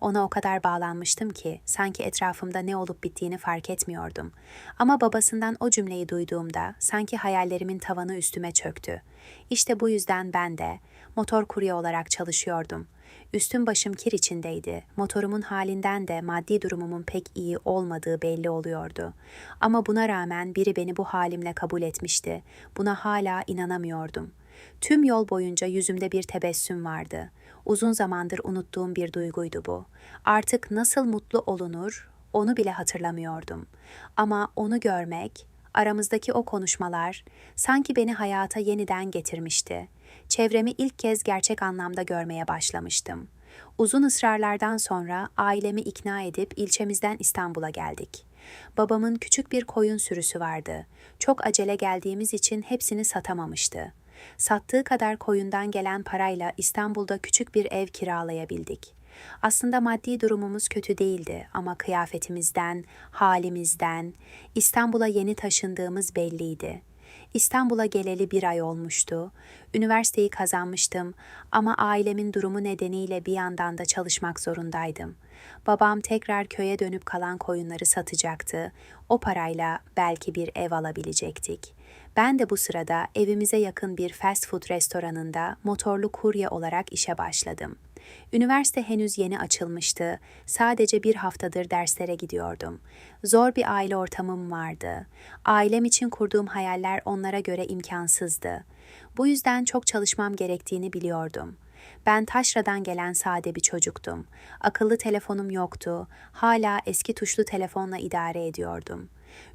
Ona o kadar bağlanmıştım ki sanki etrafımda ne olup bittiğini fark etmiyordum. Ama babasından o cümleyi duyduğumda sanki hayallerimin tavanı üstüme çöktü. İşte bu yüzden ben de motor kurye olarak çalışıyordum. Üstüm başım kir içindeydi. Motorumun halinden de maddi durumumun pek iyi olmadığı belli oluyordu. Ama buna rağmen biri beni bu halimle kabul etmişti. Buna hala inanamıyordum. Tüm yol boyunca yüzümde bir tebessüm vardı. Uzun zamandır unuttuğum bir duyguydu bu. Artık nasıl mutlu olunur onu bile hatırlamıyordum. Ama onu görmek, aramızdaki o konuşmalar sanki beni hayata yeniden getirmişti. Çevremi ilk kez gerçek anlamda görmeye başlamıştım. Uzun ısrarlardan sonra ailemi ikna edip ilçemizden İstanbul'a geldik. Babamın küçük bir koyun sürüsü vardı. Çok acele geldiğimiz için hepsini satamamıştı. Sattığı kadar koyundan gelen parayla İstanbul'da küçük bir ev kiralayabildik. Aslında maddi durumumuz kötü değildi ama kıyafetimizden, halimizden, İstanbul'a yeni taşındığımız belliydi. İstanbul'a geleli bir ay olmuştu. Üniversiteyi kazanmıştım ama ailemin durumu nedeniyle bir yandan da çalışmak zorundaydım. Babam tekrar köye dönüp kalan koyunları satacaktı. O parayla belki bir ev alabilecektik. Ben de bu sırada evimize yakın bir fast food restoranında motorlu kurye olarak işe başladım. Üniversite henüz yeni açılmıştı. Sadece bir haftadır derslere gidiyordum. Zor bir aile ortamım vardı. Ailem için kurduğum hayaller onlara göre imkansızdı. Bu yüzden çok çalışmam gerektiğini biliyordum. Ben taşradan gelen sade bir çocuktum. Akıllı telefonum yoktu. Hala eski tuşlu telefonla idare ediyordum.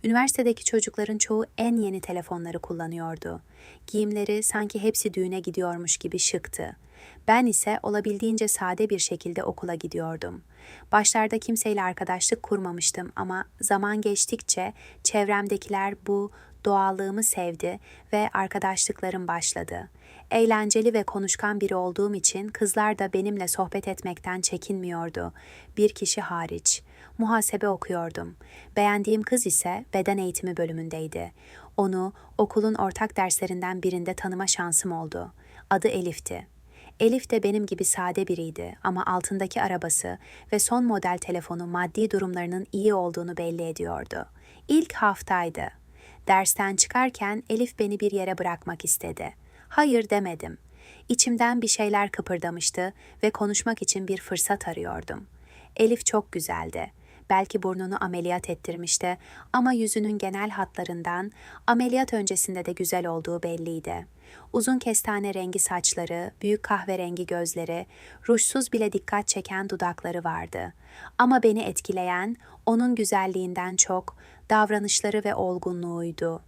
Üniversitedeki çocukların çoğu en yeni telefonları kullanıyordu. Giyimleri sanki hepsi düğüne gidiyormuş gibi şıktı. Ben ise olabildiğince sade bir şekilde okula gidiyordum. Başlarda kimseyle arkadaşlık kurmamıştım ama zaman geçtikçe çevremdekiler bu doğallığımı sevdi ve arkadaşlıklarım başladı. Eğlenceli ve konuşkan biri olduğum için kızlar da benimle sohbet etmekten çekinmiyordu. Bir kişi hariç. Muhasebe okuyordum. Beğendiğim kız ise beden eğitimi bölümündeydi. Onu okulun ortak derslerinden birinde tanıma şansım oldu. Adı Elif'ti. Elif de benim gibi sade biriydi ama altındaki arabası ve son model telefonu maddi durumlarının iyi olduğunu belli ediyordu. İlk haftaydı. Dersten çıkarken Elif beni bir yere bırakmak istedi. Hayır demedim. İçimden bir şeyler kıpırdamıştı ve konuşmak için bir fırsat arıyordum. Elif çok güzeldi. Belki burnunu ameliyat ettirmişti ama yüzünün genel hatlarından ameliyat öncesinde de güzel olduğu belliydi. Uzun kestane rengi saçları, büyük kahverengi gözleri, rujsuz bile dikkat çeken dudakları vardı. Ama beni etkileyen onun güzelliğinden çok davranışları ve olgunluğuydu.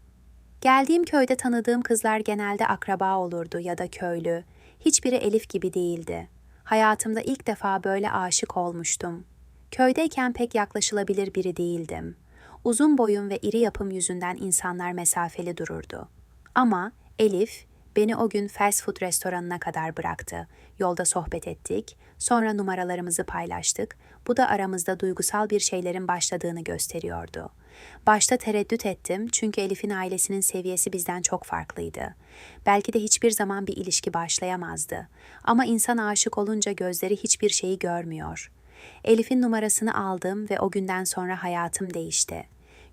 Geldiğim köyde tanıdığım kızlar genelde akraba olurdu ya da köylü. Hiçbiri Elif gibi değildi. Hayatımda ilk defa böyle aşık olmuştum. Köydeyken pek yaklaşılabilir biri değildim. Uzun boyum ve iri yapım yüzünden insanlar mesafeli dururdu. Ama Elif beni o gün fast food restoranına kadar bıraktı. Yolda sohbet ettik, sonra numaralarımızı paylaştık. Bu da aramızda duygusal bir şeylerin başladığını gösteriyordu. Başta tereddüt ettim çünkü Elif'in ailesinin seviyesi bizden çok farklıydı. Belki de hiçbir zaman bir ilişki başlayamazdı. Ama insan aşık olunca gözleri hiçbir şeyi görmüyor. Elif'in numarasını aldım ve o günden sonra hayatım değişti.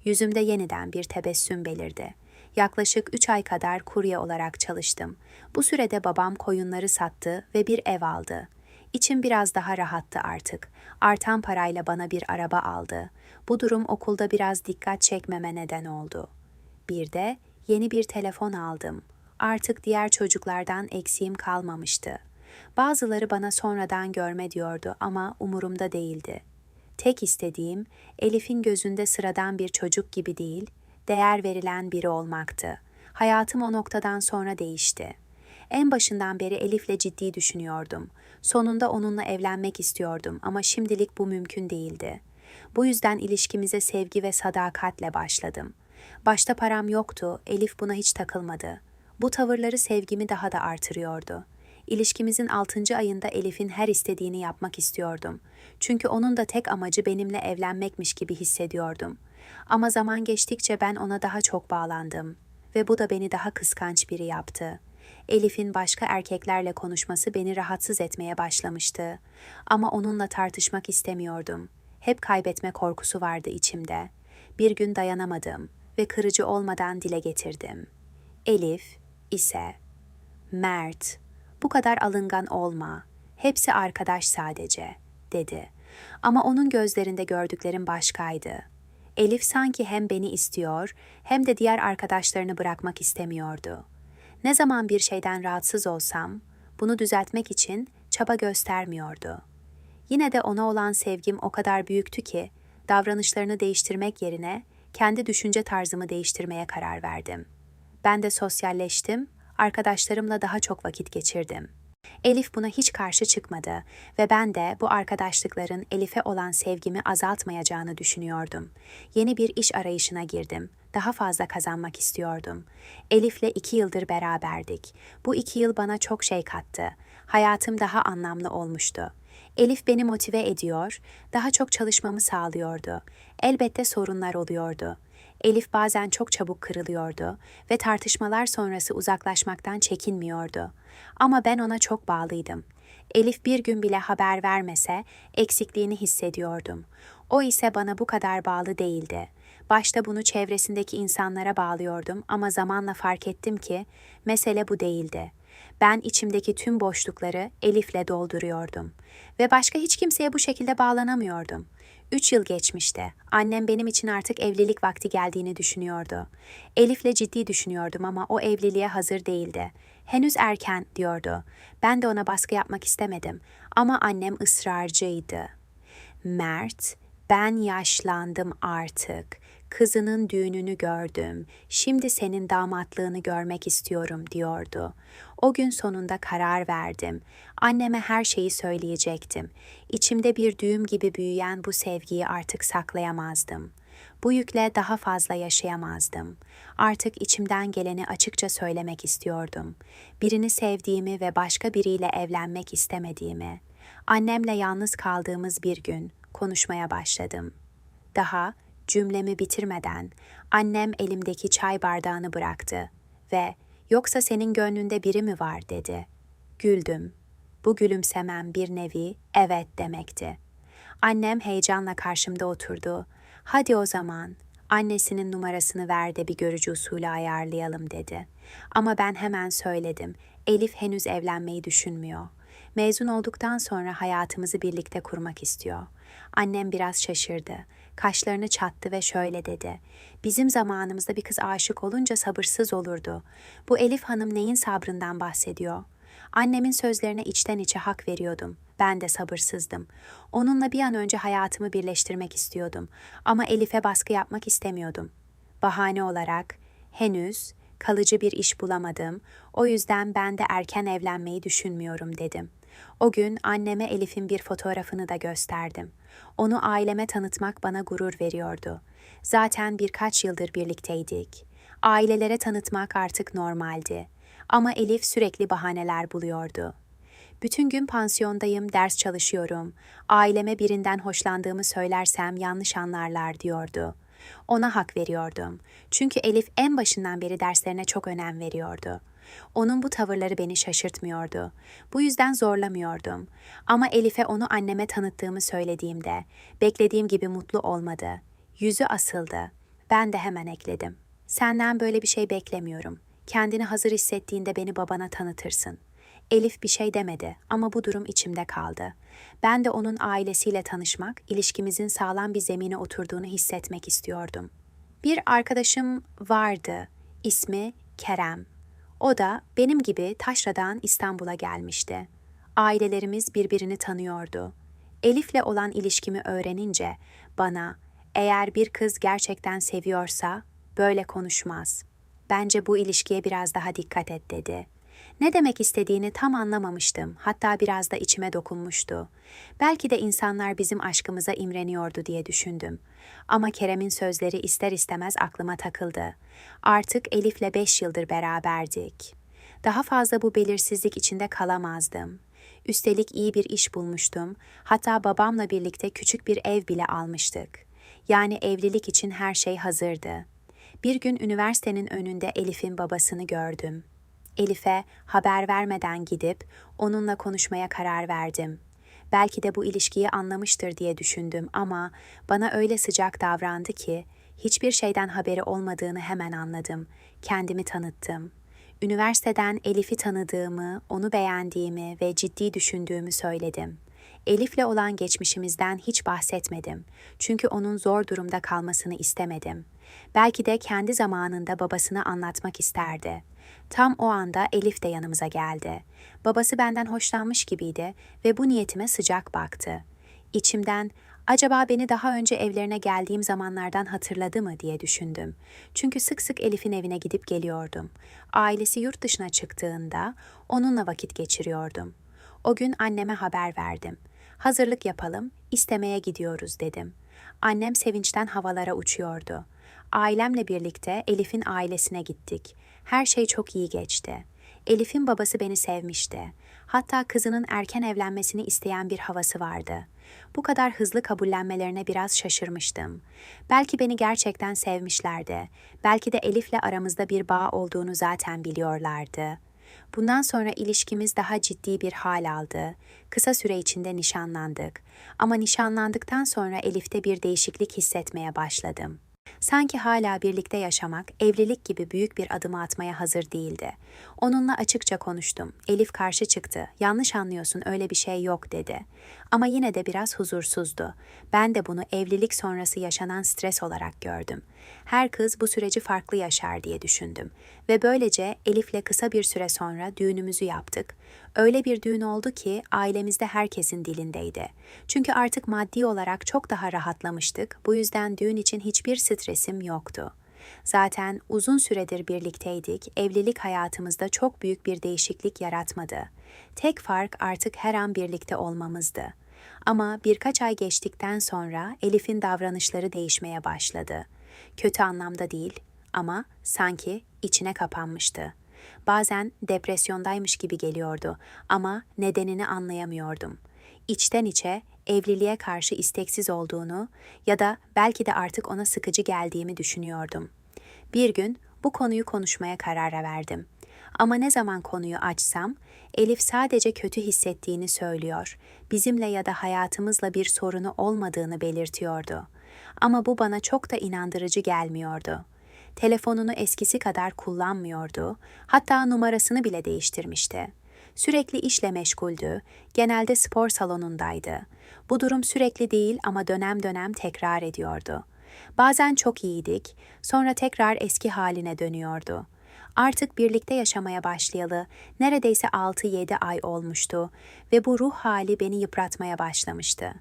Yüzümde yeniden bir tebessüm belirdi. Yaklaşık üç ay kadar kurye olarak çalıştım. Bu sürede babam koyunları sattı ve bir ev aldı. İçim biraz daha rahattı artık. Artan parayla bana bir araba aldı. Bu durum okulda biraz dikkat çekmeme neden oldu. Bir de yeni bir telefon aldım. Artık diğer çocuklardan eksiğim kalmamıştı. Bazıları bana sonradan görme diyordu ama umurumda değildi. Tek istediğim Elif'in gözünde sıradan bir çocuk gibi değil, değer verilen biri olmaktı. Hayatım o noktadan sonra değişti. En başından beri Elif'le ciddi düşünüyordum. Sonunda onunla evlenmek istiyordum ama şimdilik bu mümkün değildi. Bu yüzden ilişkimize sevgi ve sadakatle başladım. Başta param yoktu, Elif buna hiç takılmadı. Bu tavırları sevgimi daha da artırıyordu. İlişkimizin altıncı ayında Elif'in her istediğini yapmak istiyordum. Çünkü onun da tek amacı benimle evlenmekmiş gibi hissediyordum. Ama zaman geçtikçe ben ona daha çok bağlandım ve bu da beni daha kıskanç biri yaptı. Elif'in başka erkeklerle konuşması beni rahatsız etmeye başlamıştı. Ama onunla tartışmak istemiyordum. Hep kaybetme korkusu vardı içimde. Bir gün dayanamadım ve kırıcı olmadan dile getirdim. Elif ise Mert, bu kadar alıngan olma. Hepsi arkadaş sadece, dedi. Ama onun gözlerinde gördüklerim başkaydı. Elif sanki hem beni istiyor hem de diğer arkadaşlarını bırakmak istemiyordu. Ne zaman bir şeyden rahatsız olsam, bunu düzeltmek için çaba göstermiyordu. Yine de ona olan sevgim o kadar büyüktü ki, davranışlarını değiştirmek yerine kendi düşünce tarzımı değiştirmeye karar verdim. Ben de sosyalleştim, arkadaşlarımla daha çok vakit geçirdim. Elif buna hiç karşı çıkmadı ve ben de bu arkadaşlıkların Elif'e olan sevgimi azaltmayacağını düşünüyordum. Yeni bir iş arayışına girdim. Daha fazla kazanmak istiyordum. Elif'le iki yıldır beraberdik. Bu iki yıl bana çok şey kattı. Hayatım daha anlamlı olmuştu. Elif beni motive ediyor, daha çok çalışmamı sağlıyordu. Elbette sorunlar oluyordu. Elif bazen çok çabuk kırılıyordu ve tartışmalar sonrası uzaklaşmaktan çekinmiyordu. Ama ben ona çok bağlıydım. Elif bir gün bile haber vermese eksikliğini hissediyordum. O ise bana bu kadar bağlı değildi. Başta bunu çevresindeki insanlara bağlıyordum ama zamanla fark ettim ki mesele bu değildi. Ben içimdeki tüm boşlukları Elif'le dolduruyordum ve başka hiç kimseye bu şekilde bağlanamıyordum. Üç yıl geçmişti. Annem benim için artık evlilik vakti geldiğini düşünüyordu. Elif'le ciddi düşünüyordum ama o evliliğe hazır değildi. Henüz erken diyordu. Ben de ona baskı yapmak istemedim ama annem ısrarcıydı. Mert, ben yaşlandım artık. Kızının düğününü gördüm. Şimdi senin damatlığını görmek istiyorum diyordu. O gün sonunda karar verdim. Anneme her şeyi söyleyecektim. İçimde bir düğüm gibi büyüyen bu sevgiyi artık saklayamazdım. Bu yükle daha fazla yaşayamazdım. Artık içimden geleni açıkça söylemek istiyordum. Birini sevdiğimi ve başka biriyle evlenmek istemediğimi. Annemle yalnız kaldığımız bir gün konuşmaya başladım. Daha cümlemi bitirmeden annem elimdeki çay bardağını bıraktı ve yoksa senin gönlünde biri mi var dedi. Güldüm. Bu gülümsemem bir nevi evet demekti. Annem heyecanla karşımda oturdu. Hadi o zaman annesinin numarasını ver de bir görücü usulü ayarlayalım dedi. Ama ben hemen söyledim. Elif henüz evlenmeyi düşünmüyor. Mezun olduktan sonra hayatımızı birlikte kurmak istiyor. Annem biraz şaşırdı. Kaşlarını çattı ve şöyle dedi. Bizim zamanımızda bir kız aşık olunca sabırsız olurdu. Bu Elif Hanım neyin sabrından bahsediyor? Annemin sözlerine içten içe hak veriyordum. Ben de sabırsızdım. Onunla bir an önce hayatımı birleştirmek istiyordum. Ama Elif'e baskı yapmak istemiyordum. Bahane olarak henüz kalıcı bir iş bulamadım. O yüzden ben de erken evlenmeyi düşünmüyorum dedim. O gün anneme Elif'in bir fotoğrafını da gösterdim. Onu aileme tanıtmak bana gurur veriyordu. Zaten birkaç yıldır birlikteydik. Ailelere tanıtmak artık normaldi. Ama Elif sürekli bahaneler buluyordu. Bütün gün pansiyondayım, ders çalışıyorum. Aileme birinden hoşlandığımı söylersem yanlış anlarlar diyordu. Ona hak veriyordum. Çünkü Elif en başından beri derslerine çok önem veriyordu. Onun bu tavırları beni şaşırtmıyordu. Bu yüzden zorlamıyordum. Ama Elif'e onu anneme tanıttığımı söylediğimde beklediğim gibi mutlu olmadı. Yüzü asıldı. Ben de hemen ekledim. Senden böyle bir şey beklemiyorum. Kendini hazır hissettiğinde beni babana tanıtırsın. Elif bir şey demedi ama bu durum içimde kaldı. Ben de onun ailesiyle tanışmak, ilişkimizin sağlam bir zemine oturduğunu hissetmek istiyordum. Bir arkadaşım vardı. İsmi Kerem. O da benim gibi Taşra'dan İstanbul'a gelmişti. Ailelerimiz birbirini tanıyordu. Elif'le olan ilişkimi öğrenince bana eğer bir kız gerçekten seviyorsa böyle konuşmaz. Bence bu ilişkiye biraz daha dikkat et dedi. Ne demek istediğini tam anlamamıştım. Hatta biraz da içime dokunmuştu. Belki de insanlar bizim aşkımıza imreniyordu diye düşündüm. Ama Kerem'in sözleri ister istemez aklıma takıldı. Artık Elif'le beş yıldır beraberdik. Daha fazla bu belirsizlik içinde kalamazdım. Üstelik iyi bir iş bulmuştum. Hatta babamla birlikte küçük bir ev bile almıştık. Yani evlilik için her şey hazırdı. Bir gün üniversitenin önünde Elif'in babasını gördüm. Elif'e haber vermeden gidip onunla konuşmaya karar verdim. Belki de bu ilişkiyi anlamıştır diye düşündüm ama bana öyle sıcak davrandı ki hiçbir şeyden haberi olmadığını hemen anladım. Kendimi tanıttım. Üniversiteden Elif'i tanıdığımı, onu beğendiğimi ve ciddi düşündüğümü söyledim. Elif'le olan geçmişimizden hiç bahsetmedim. Çünkü onun zor durumda kalmasını istemedim. Belki de kendi zamanında babasına anlatmak isterdi. Tam o anda Elif de yanımıza geldi. Babası benden hoşlanmış gibiydi ve bu niyetime sıcak baktı. İçimden acaba beni daha önce evlerine geldiğim zamanlardan hatırladı mı diye düşündüm. Çünkü sık sık Elif'in evine gidip geliyordum. Ailesi yurt dışına çıktığında onunla vakit geçiriyordum. O gün anneme haber verdim. Hazırlık yapalım, istemeye gidiyoruz dedim. Annem sevinçten havalara uçuyordu. Ailemle birlikte Elif'in ailesine gittik. Her şey çok iyi geçti. Elif'in babası beni sevmişti. Hatta kızının erken evlenmesini isteyen bir havası vardı. Bu kadar hızlı kabullenmelerine biraz şaşırmıştım. Belki beni gerçekten sevmişlerdi. Belki de Elif'le aramızda bir bağ olduğunu zaten biliyorlardı. Bundan sonra ilişkimiz daha ciddi bir hal aldı. Kısa süre içinde nişanlandık. Ama nişanlandıktan sonra Elif'te bir değişiklik hissetmeye başladım. Sanki hala birlikte yaşamak, evlilik gibi büyük bir adımı atmaya hazır değildi. Onunla açıkça konuştum. Elif karşı çıktı. Yanlış anlıyorsun, öyle bir şey yok dedi. Ama yine de biraz huzursuzdu. Ben de bunu evlilik sonrası yaşanan stres olarak gördüm. Her kız bu süreci farklı yaşar diye düşündüm. Ve böylece Elif'le kısa bir süre sonra düğünümüzü yaptık. Öyle bir düğün oldu ki ailemizde herkesin dilindeydi. Çünkü artık maddi olarak çok daha rahatlamıştık. Bu yüzden düğün için hiçbir stresim yoktu. Zaten uzun süredir birlikteydik. Evlilik hayatımızda çok büyük bir değişiklik yaratmadı. Tek fark artık her an birlikte olmamızdı. Ama birkaç ay geçtikten sonra Elif'in davranışları değişmeye başladı. Kötü anlamda değil ama sanki içine kapanmıştı. Bazen depresyondaymış gibi geliyordu ama nedenini anlayamıyordum. İçten içe evliliğe karşı isteksiz olduğunu ya da belki de artık ona sıkıcı geldiğimi düşünüyordum. Bir gün bu konuyu konuşmaya karar verdim. Ama ne zaman konuyu açsam, Elif sadece kötü hissettiğini söylüyor. Bizimle ya da hayatımızla bir sorunu olmadığını belirtiyordu. Ama bu bana çok da inandırıcı gelmiyordu. Telefonunu eskisi kadar kullanmıyordu. Hatta numarasını bile değiştirmişti. Sürekli işle meşguldü. Genelde spor salonundaydı. Bu durum sürekli değil ama dönem dönem tekrar ediyordu. Bazen çok iyiydik, sonra tekrar eski haline dönüyordu. Artık birlikte yaşamaya başlayalı neredeyse 6-7 ay olmuştu ve bu ruh hali beni yıpratmaya başlamıştı.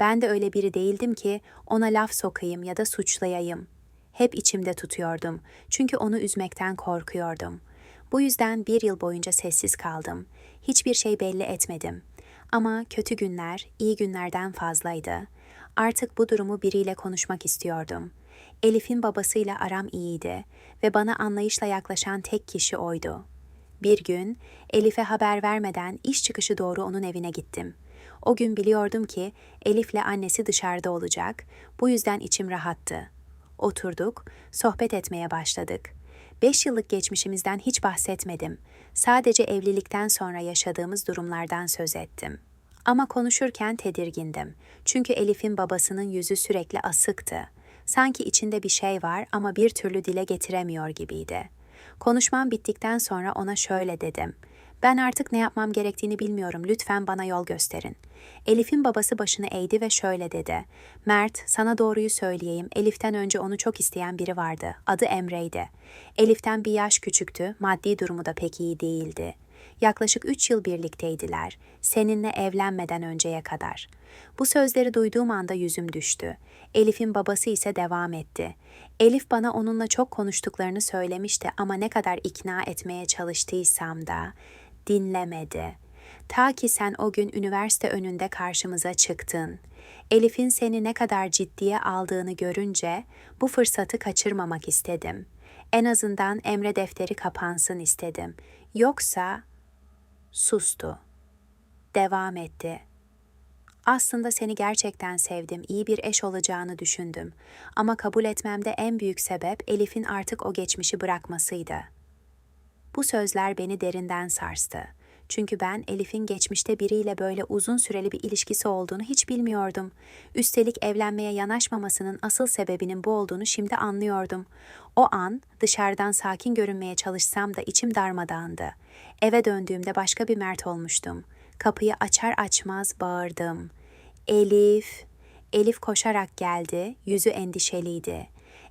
Ben de öyle biri değildim ki ona laf sokayım ya da suçlayayım. Hep içimde tutuyordum çünkü onu üzmekten korkuyordum. Bu yüzden bir yıl boyunca sessiz kaldım. Hiçbir şey belli etmedim. Ama kötü günler iyi günlerden fazlaydı. Artık bu durumu biriyle konuşmak istiyordum. Elif'in babasıyla aram iyiydi ve bana anlayışla yaklaşan tek kişi oydu. Bir gün Elif'e haber vermeden iş çıkışı doğru onun evine gittim. O gün biliyordum ki Elif'le annesi dışarıda olacak. Bu yüzden içim rahattı. Oturduk, sohbet etmeye başladık. Beş yıllık geçmişimizden hiç bahsetmedim. Sadece evlilikten sonra yaşadığımız durumlardan söz ettim. Ama konuşurken tedirgindim. Çünkü Elif'in babasının yüzü sürekli asıktı. Sanki içinde bir şey var ama bir türlü dile getiremiyor gibiydi. Konuşmam bittikten sonra ona şöyle dedim. Ben artık ne yapmam gerektiğini bilmiyorum. Lütfen bana yol gösterin. Elif'in babası başını eğdi ve şöyle dedi. Mert, sana doğruyu söyleyeyim. Elif'ten önce onu çok isteyen biri vardı. Adı Emre'ydi. Elif'ten bir yaş küçüktü. Maddi durumu da pek iyi değildi. Yaklaşık üç yıl birlikteydiler. Seninle evlenmeden önceye kadar. Bu sözleri duyduğum anda yüzüm düştü. Elif'in babası ise devam etti. Elif bana onunla çok konuştuklarını söylemişti ama ne kadar ikna etmeye çalıştıysam da dinlemedi. Ta ki sen o gün üniversite önünde karşımıza çıktın. Elif'in seni ne kadar ciddiye aldığını görünce bu fırsatı kaçırmamak istedim. En azından Emre defteri kapansın istedim. Yoksa sustu. Devam etti. Aslında seni gerçekten sevdim, iyi bir eş olacağını düşündüm. Ama kabul etmemde en büyük sebep Elif'in artık o geçmişi bırakmasıydı. Bu sözler beni derinden sarstı. Çünkü ben Elif'in geçmişte biriyle böyle uzun süreli bir ilişkisi olduğunu hiç bilmiyordum. Üstelik evlenmeye yanaşmamasının asıl sebebinin bu olduğunu şimdi anlıyordum. O an dışarıdan sakin görünmeye çalışsam da içim darmadağındı. Eve döndüğümde başka bir Mert olmuştum. Kapıyı açar açmaz bağırdım. Elif. Elif koşarak geldi, yüzü endişeliydi.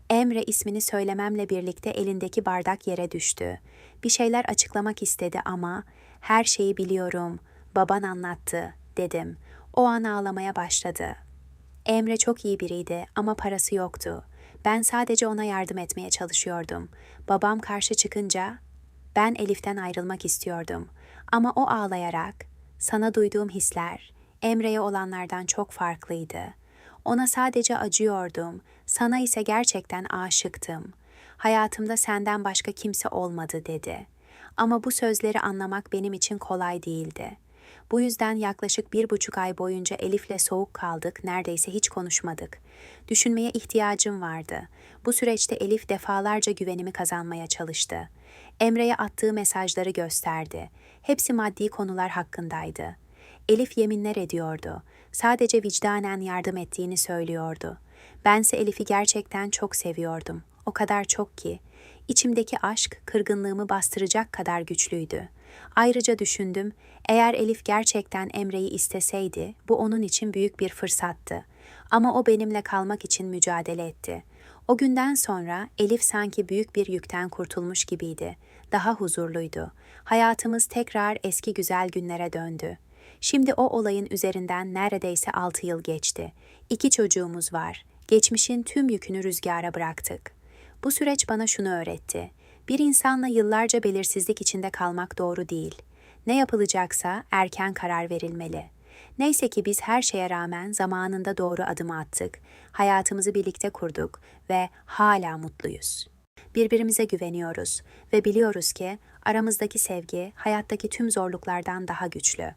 Emre ismini söylememle birlikte elindeki bardak yere düştü. Bir şeyler açıklamak istedi ama her şeyi biliyorum. Baban anlattı dedim. O an ağlamaya başladı. Emre çok iyi biriydi ama parası yoktu. Ben sadece ona yardım etmeye çalışıyordum. Babam karşı çıkınca ben Elif'ten ayrılmak istiyordum. Ama o ağlayarak sana duyduğum hisler Emre'ye olanlardan çok farklıydı. Ona sadece acıyordum, sana ise gerçekten aşıktım. Hayatımda senden başka kimse olmadı dedi. Ama bu sözleri anlamak benim için kolay değildi. Bu yüzden yaklaşık bir buçuk ay boyunca Elif'le soğuk kaldık, neredeyse hiç konuşmadık. Düşünmeye ihtiyacım vardı. Bu süreçte Elif defalarca güvenimi kazanmaya çalıştı. Emre'ye attığı mesajları gösterdi. Hepsi maddi konular hakkındaydı. Elif yeminler ediyordu. Sadece vicdanen yardım ettiğini söylüyordu. Bense Elif'i gerçekten çok seviyordum. O kadar çok ki. İçimdeki aşk kırgınlığımı bastıracak kadar güçlüydü. Ayrıca düşündüm, eğer Elif gerçekten Emre'yi isteseydi, bu onun için büyük bir fırsattı. Ama o benimle kalmak için mücadele etti. O günden sonra Elif sanki büyük bir yükten kurtulmuş gibiydi. Daha huzurluydu. Hayatımız tekrar eski güzel günlere döndü. Şimdi o olayın üzerinden neredeyse altı yıl geçti. İki çocuğumuz var. Geçmişin tüm yükünü rüzgara bıraktık. Bu süreç bana şunu öğretti. Bir insanla yıllarca belirsizlik içinde kalmak doğru değil. Ne yapılacaksa erken karar verilmeli. Neyse ki biz her şeye rağmen zamanında doğru adımı attık. Hayatımızı birlikte kurduk ve hala mutluyuz. Birbirimize güveniyoruz ve biliyoruz ki aramızdaki sevgi hayattaki tüm zorluklardan daha güçlü.